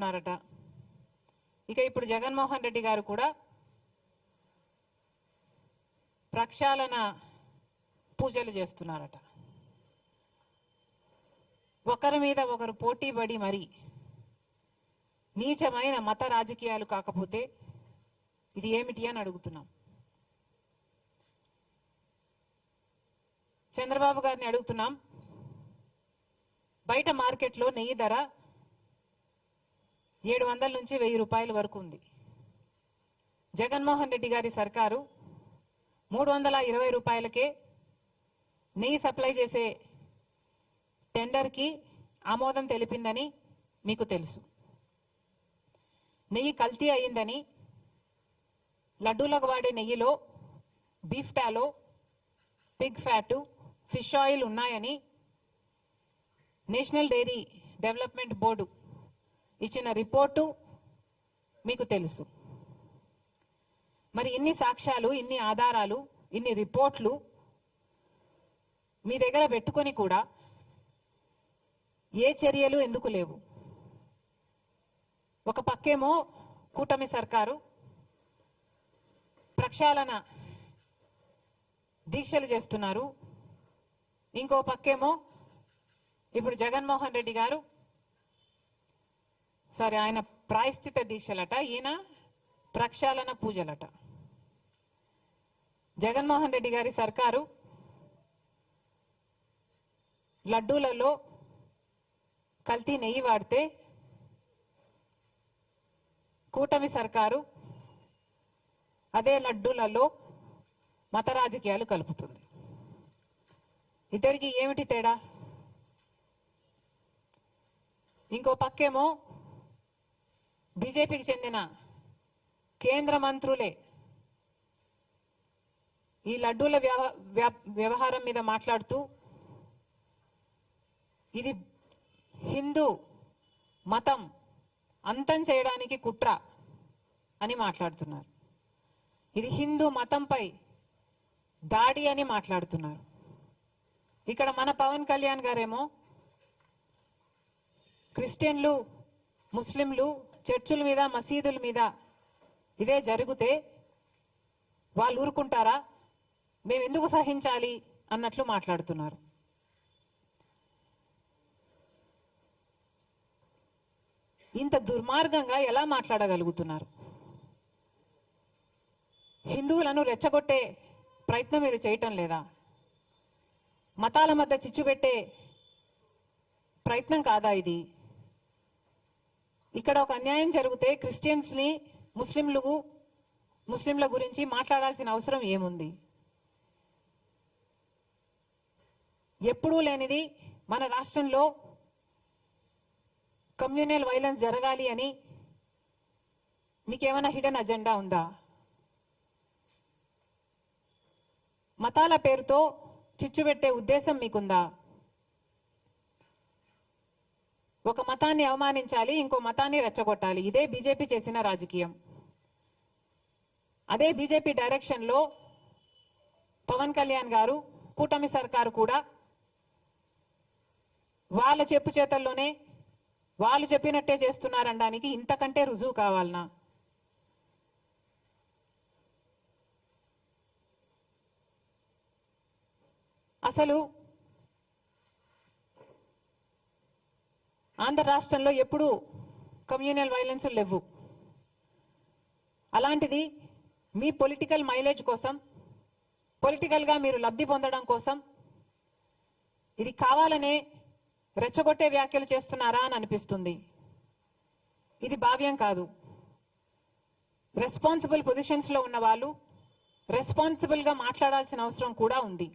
ఉన్నారట ఇక ఇప్పుడు జగన్మోహన్ రెడ్డి గారు కూడా ప్రక్షాళన పూజలు చేస్తున్నారట. ఒకరి మీద ఒకరు పోటీపడి మరి నీచమైన మత రాజకీయాలు కాకపోతే ఇది ఏమిటి అని అడుగుతున్నాం. చంద్రబాబు గారిని అడుగుతున్నాం బయట మార్కెట్లో నెయ్యి ధర ఏడు వందల నుంచి వెయ్యి రూపాయల వరకు ఉంది. జగన్మోహన్ రెడ్డి గారి సర్కారు మూడు వందల ఇరవై రూపాయలకే నెయ్యి సప్లై చేసే టెండర్కి ఆమోదం తెలిపిందని మీకు తెలుసు. నెయ్యి కల్తీ అయిందని లడ్డూలకు వాడే నెయ్యిలో beef tallow pig fat fish oil ఉన్నాయని నేషనల్ డైరీ డెవలప్మెంట్ బోర్డు ఇచ్చిన రిపోర్టు మీకు తెలుసు. మరి ఇన్ని సాక్ష్యాలు ఇన్ని ఆధారాలు ఇన్ని రిపోర్ట్లు మీ దగ్గర పెట్టుకొని కూడా ఏ చర్యలు ఎందుకు లేవు? ఒక పక్కేమో కూటమి సర్కారు ప్రక్షాళన దీక్షలు చేస్తున్నారు. ఇంకో పక్కేమో ఇప్పుడు జగన్మోహన్ రెడ్డి గారు సారీ ఆయన ప్రాయశ్చిత దీక్షలట ఈయన ప్రక్షాళన పూజలట. జగన్మోహన్ రెడ్డి గారి సర్కారు లడ్డూలలో కల్తీ నెయ్యి వాడితే కూటమి సర్కారు అదే లడ్డూలలో మత రాజకీయాలు కలుపుతుంది. ఇద్దరికి ఏమిటి తేడా? ఇంకో పక్కేమో బీజేపీకి చెందిన కేంద్ర మంత్రులే ఈ లడ్డూల వ్యవ- వ్యవహారం మీద మాట్లాడుతూ ఇది హిందూ మతం అంతం చేయడానికి కుట్ర అని మాట్లాడుతున్నారు. ఇది హిందూ మతంపై దాడి అని మాట్లాడుతున్నారు. ఇక్కడ మన పవన్ కళ్యాణ్ గారేమో క్రిస్టియన్లు ముస్లింలు చర్చుల మీద మసీదుల మీద ఇదే జరిగితే వాళ్ళు ఊరుకుంటారా? మేము ఎందుకు సహించాలి? అన్నట్లు మాట్లాడుతున్నారు. ఇంత దుర్మార్గంగా ఎలా మాట్లాడగలుగుతున్నారు? హిందువులను రెచ్చగొట్టే ప్రయత్నం మీరు చేయటం లేదా? మతాల మధ్య చిచ్చు పెట్టే ప్రయత్నం కాదా ఇది? ఇక్కడ ఒక అన్యాయం జరిగితే క్రిస్టియన్స్ని ముస్లింలు ముస్లింల గురించి మాట్లాడాల్సిన అవసరం ఏముంది? ఎప్పుడూ లేనిది మన రాష్ట్రంలో కమ్యూనల్ వైలెన్స్ జరగాలి అని మీకేమైనా హిడెన్ అజెండా ఉందా? మతాల పేరుతో చిచ్చు పెట్టే ఉద్దేశం మీకుందా? ఒక మతాన్ని అవమానించాలి ఇంకో మతాన్ని రెచ్చగొట్టాలి. ఇదే బీజేపీ చేసిన రాజకీయం. అదే బీజేపీ డైరెక్షన్లో పవన్ కళ్యాణ్ గారు కూటమి సర్కారు కూడా వాళ్ళ చెప్పు చేతల్లోనే వాళ్ళు చెప్పినట్టే చేస్తున్నారనడానికి ఇంతకంటే రుజువు కావాలనా? అసలు ఆంధ్ర రాష్ట్రంలో ఎప్పుడు కమ్యూనల్ వైలెన్స్ లేవు. అలాంటిది మీ పొలిటికల్ మైలేజ్ కోసం పొలిటికల్గా మీరు లబ్ధి పొందడం కోసం ఇది కావాలనే రెచ్చగొట్టే వ్యాఖ్యలు చేస్తున్నారా అని అనిపిస్తుంది. ఇది భావ్యం కాదు. రెస్పాన్సిబుల్ పొజిషన్స్లో ఉన్న వాళ్ళు రెస్పాన్సిబుల్గా మాట్లాడాల్సిన అవసరం కూడా ఉంది.